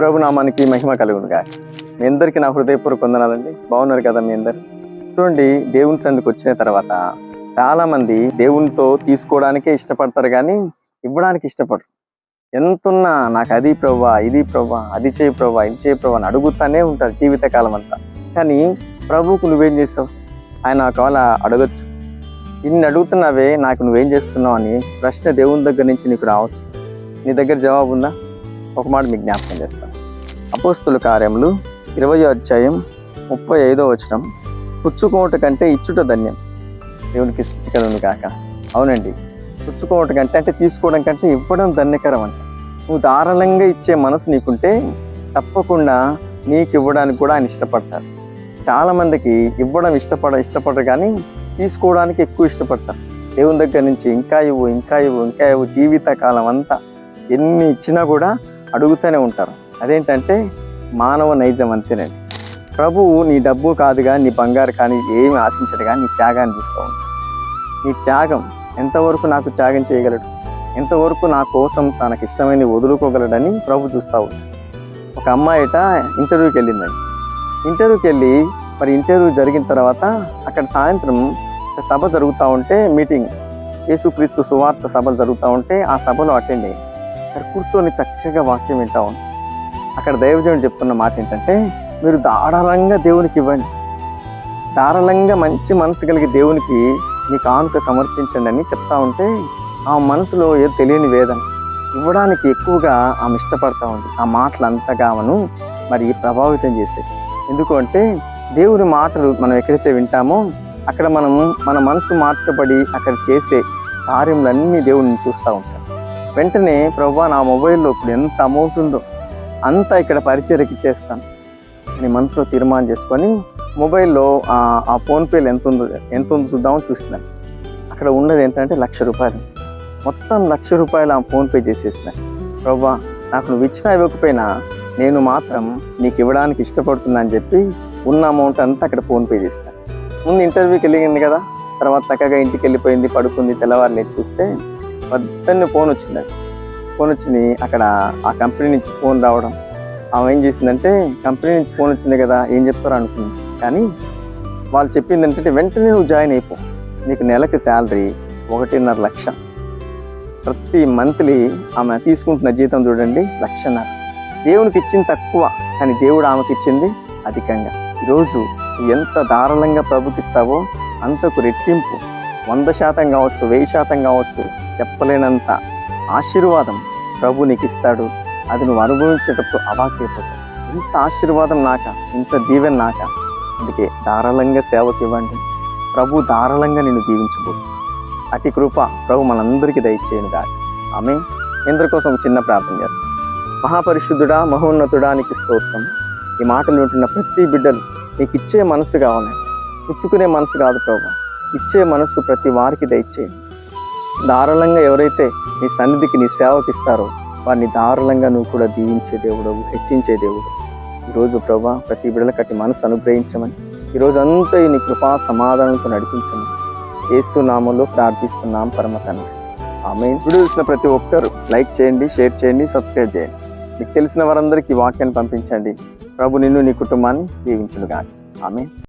ప్రభునామానికి మహిమ కలుగునుగా. మీ అందరికీ నా హృదయపూర్వక వందనాలండి. బాగున్నారు కదా మీ అందరు? చూడండి దేవుని సందుకు వచ్చిన తర్వాత చాలామంది దేవునితో తీసుకోవడానికే ఇష్టపడతారు కానీ ఇవ్వడానికి ఇష్టపడరు. ఎంతున్నా నాకు అది ప్రవ్వా ఇది ప్రవ్వా అది చేయి ప్రవ్వా ఇది చేయి ప్రవ్వా అని అడుగుతానే ఉంటారు జీవితకాలం అంతా. కానీ ప్రభువుకు నువ్వేం చేస్తావు? ఆయన ఒకవేళ అడగచ్చు. ఇన్ని అడుగుతున్నావే నాకు నువ్వేం చేస్తున్నావు అని ప్రశ్న దేవుని దగ్గర నుంచి నీకు రావచ్చు. నీ దగ్గర జవాబు ఉందా? ఒక మాట మీకు జ్ఞాపకం చేస్తాను అపోస్తుల కార్యములు ఇరవై అధ్యాయం ముప్పై ఐదో వచనం. పుచ్చుకోవట కంటే ఇచ్చుట ధన్యం. దేవునికి స్థితికరం కాక అవునండి. పుచ్చుకోవటం కంటే అంటే తీసుకోవడం కంటే ఇవ్వడం ధన్యకరం అంట. నువ్వు ధారాళంగా ఇచ్చే మనసు నీకుంటే తప్పకుండా నీకు ఇవ్వడానికి కూడా ఆయన ఇష్టపడతారు. చాలామందికి ఇవ్వడం ఇష్టపడ ఇష్టపడరు కానీ తీసుకోవడానికి ఎక్కువ ఇష్టపడతారు. దేవుని దగ్గర నుంచి ఇంకా ఇవ్వు ఇంకా ఇవ్వు ఇంకా ఇవ్వు జీవితకాలం అంతా ఎన్ని ఇచ్చినా కూడా అడుగుతూనే ఉంటారు. అదేంటంటే మానవ నైజం అంతేనండి. ప్రభువు నీ డబ్బు కాదు కానీ నీ బంగారు కానీ ఏమి ఆశించడు కానీ నీ త్యాగాన్ని చూస్తూ ఉంటాడు నీ త్యాగం ఎంతవరకు నాకు త్యాగం చేయగలడు? ఎంతవరకు నా కోసం తనకి ఇష్టమైనది వదులుకోగలడని ప్రభు చూస్తూ ఉంటాడు ఒక అమ్మాయిట ఇంటర్వ్యూకి వెళ్ళిందండి. ఇంటర్వ్యూకి వెళ్ళి మరి ఇంటర్వ్యూ జరిగిన తర్వాత అక్కడ సాయంత్రం సభ జరుగుతూ ఉంటే మీటింగ్. యేసుక్రీస్తు సువార్త సభలు జరుగుతూ ఉంటే ఆ సభలో అటెండ్ అయ్యి అక్కడ కూర్చొని చక్కగా వాక్యం వింటూ ఉంటాం అక్కడ దైవజనుడు చెప్తున్న మాట ఏంటంటే మీరు ధారాళంగా దేవునికి ఇవ్వండి. ధారాళంగా మంచి మనసు కలిగి దేవునికి మీ కానుక సమర్పించండి అని చెప్తా ఉంటే ఆ మనసులో ఏదో తెలియని వేదన. ఇవ్వడానికి ఎక్కువగా ఆమె ఇష్టపడతా ఉంది. ఆ మాటలు అంతగామను మరి ప్రభావితం చేసే ఎందుకు అంటే దేవుని మాటలు మనం ఎక్కడైతే వింటామో అక్కడ మనం మన మనసు మార్చబడి అక్కడ చేసే కార్యములన్నీ దేవుడిని చూస్తూ ఉంటాం వెంటనే ప్రభా నా మొబైల్లో ఇప్పుడు ఎంత అమౌంట్ ఉందో అంతా ఇక్కడ పరిచయకి ఇచ్చేస్తాను అని మనసులో తీర్మానం చేసుకొని మొబైల్లో ఆ- ఫోన్పేలు ఫోన్పేలో ఎంత ఉందో ఎంత ఉందో చూద్దామని చూస్తున్నాను. అక్కడ ఉన్నది ఏంటంటే లక్ష రూపాయలు. మొత్తం లక్ష రూపాయలు ఆ ఫోన్పే చేసేస్తున్నాను ప్రభా నాకు నువ్వు ఇచ్చినా ఇవ్వకపోయినా నేను మాత్రం నీకు ఇవ్వడానికి ఇష్టపడుతున్నా అని చెప్పి ఉన్న అమౌంట్ అంతా అక్కడ ఫోన్పే చేస్తాను. ముందు ఇంటర్వ్యూకి వెళ్ళింది కదా తర్వాత చక్కగా ఇంటికి వెళ్ళిపోయింది పడుకుంది తెల్లవారు నేను చూస్తే పొద్దున్నే ఫోన్ వచ్చిందండి. ఫోన్ వచ్చింది అక్కడ ఆ కంపెనీ నుంచి ఫోన్ రావడం. ఆమె ఏం చేసిందంటే కంపెనీ నుంచి ఫోన్ వచ్చింది కదా ఏం చెప్తారు అనుకుంది. కానీ వాళ్ళు చెప్పింది ఏంటంటే వెంటనే నువ్వు జాయిన్ అయిపో. నీకు నెలకు శాలరీ ఒకటిన్నర లక్ష. ప్రతి మంత్లీ ఆమె తీసుకుంటున్న జీతం చూడండి లక్షన్నర. దేవునికి ఇచ్చింది తక్కువ కానీ దేవుడు ఆమెకి ఇచ్చింది అధికంగా. ఈరోజు ఎంత దారుణంగా ప్రభుకిస్తావో అంతకు రెట్టింపు. వంద శాతం కావచ్చు వెయ్యి శాతం కావచ్చు చెప్పలేనంత ఆశీర్వాదం ప్రభు నీకు ఇస్తాడు అది నువ్వు అనుభవించేటప్పుడు అవాకైపోతావు ఇంత ఆశీర్వాదం నాక ఇంత దీవెన నాక అందుకే ధారాళంగా సేవకి ఇవ్వండి. ప్రభు ధారాళంగా నిన్ను దీవించబోదు అతి కృప ప్రభు మనందరికీ దయచేయను దాకా ఆమె ఇందరి కోసం చిన్న ప్రార్థన చేస్తాం. మహాపరిశుద్ధుడా మహోన్నతుడా నీకు స్తోత్రం. ఈ మాటలు వింటున్న ప్రతి బిడ్డలు నీకు ఇచ్చే మనసు కావాలి. పుచ్చుకునే మనసు కాదు ప్రభు. ఇచ్చే మనసు ప్రతి వారికి దయచేయండి. దారుణంగా ఎవరైతే నీ సన్నిధికి నీ సేవకిస్తారో వారిని దారుణంగా నువ్వు కూడా దీవించే దేవుడు హెచ్చించే దేవుడు. ఈరోజు ప్రభా ప్రతి బిడల కట్టి మనసు అనుగ్రహించమని ఈరోజు అంతా ఈ నీ కృపా సమాధానంతో నడిపించమని యేసు నామంలో ప్రార్థిస్తున్నాం పరమ తండ్రి. ఆమె వీడియో చూసిన ప్రతి ఒక్కరు లైక్ చేయండి షేర్ చేయండి సబ్స్క్రైబ్ చేయండి. మీకు తెలిసిన వారందరికీ వాక్యాన్ని పంపించండి. ప్రభు నిన్ను నీ కుటుంబాన్ని దీవించుడుగా కానీ ఆమె